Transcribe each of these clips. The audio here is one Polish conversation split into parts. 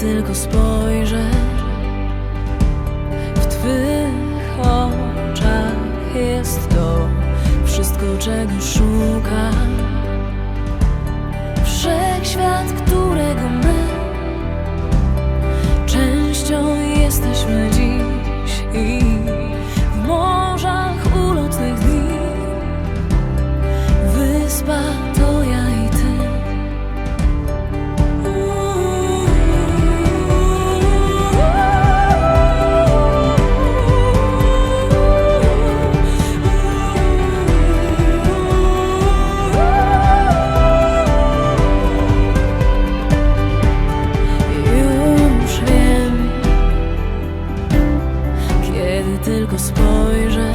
Tylko spojrzę w Twych oczach jest to wszystko, czego szukam. Wszechświat, którego my tylko spojrzę,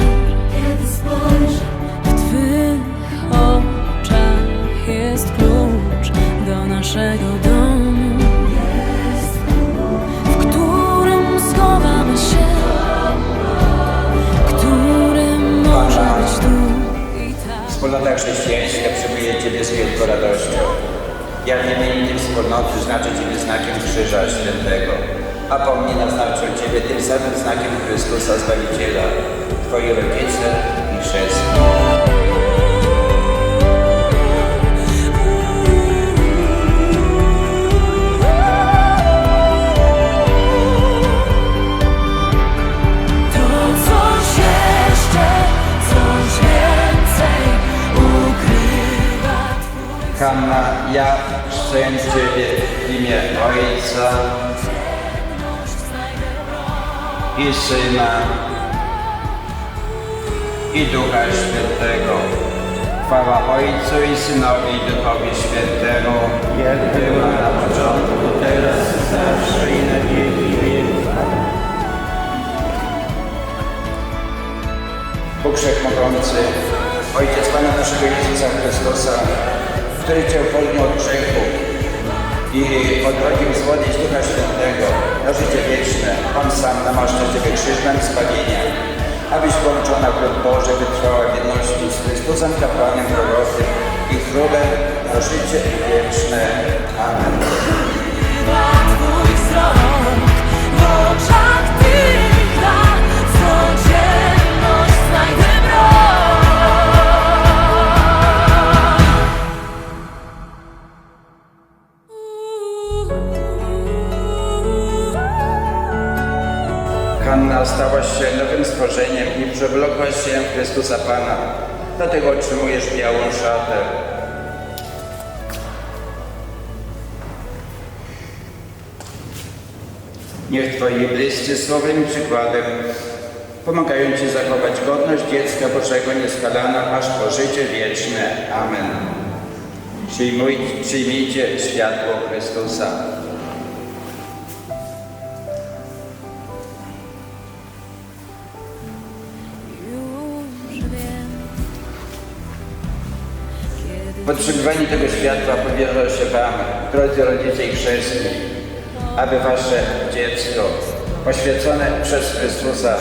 kiedy spojrzę w Twych oczach jest klucz do naszego domu, w którym schowamy się, który może być tu i tak. Wspólnota chrześcijańska przyjmuje Ciebie z wielką radością. Jak imiennik wspólnoty znaczy Ciebie znakiem Krzyża Świętego, a pomni naznaczą Ciebie tym samym znakiem Chrystusa Zbawiciela, Twoi rodzice i chrzestni. To coś jeszcze, coś więcej ukrywa Twój Hanna, ja chrzczę Ciebie w imię Ojca i Syna i Ducha Świętego. Chwała Ojcu i Synowi i Duchowi Świętemu, jak była na początku, teraz zawsze i na wieki wieków. Bóg Wszechmogący, Ojciec Pana naszego Jezusa Chrystusa, który Cię uwolnił od grzechu i odrodził z wody i z Ducha Świętego na życie wieczne. On sam namaszcza Ciebie krzyżem zbawienia, abyś połączona w Boże wytrwała w jedności z Chrystusem, kapłanem prorocy i królem na życie wieczne. Amen. Hanna stałaś się nowym stworzeniem i przewlokłaś się w Chrystusa Pana. Dlatego otrzymujesz białą szatę. Niech Twoi bliscy słowem i przykładem pomagają Ci zachować godność dziecka Bożego nieskalaną aż po życie wieczne. Amen. Przyjmuj, przyjmijcie światło Chrystusa. Potrzebowaniu tego światła powierza się Wam, drodzy rodzice i chrzestni, aby Wasze dziecko, poświęcone przez Chrystusa,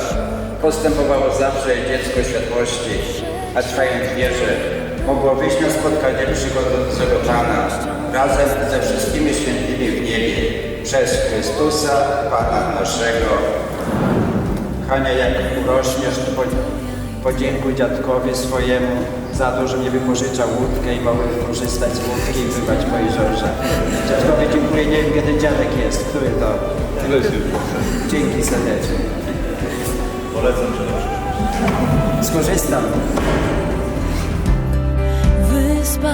postępowało zawsze jak dziecko światłości, a trwając wierze, mogło wyjść na spotkanie przychodzącego Pana razem ze wszystkimi świętymi w niebie, przez Chrystusa, Pana naszego. Hania, jak urośniesz, to podziękuj dziadkowi swojemu za to, że mnie wypożyczał łódkę i mogłem korzystać z łódki i pływać po jeziorze. Dziadkowi dziękuję, nie wiem kiedy dziadek jest, który to. Dzięki serdecznie. Polecam przyszłość. Skorzystam. wyspa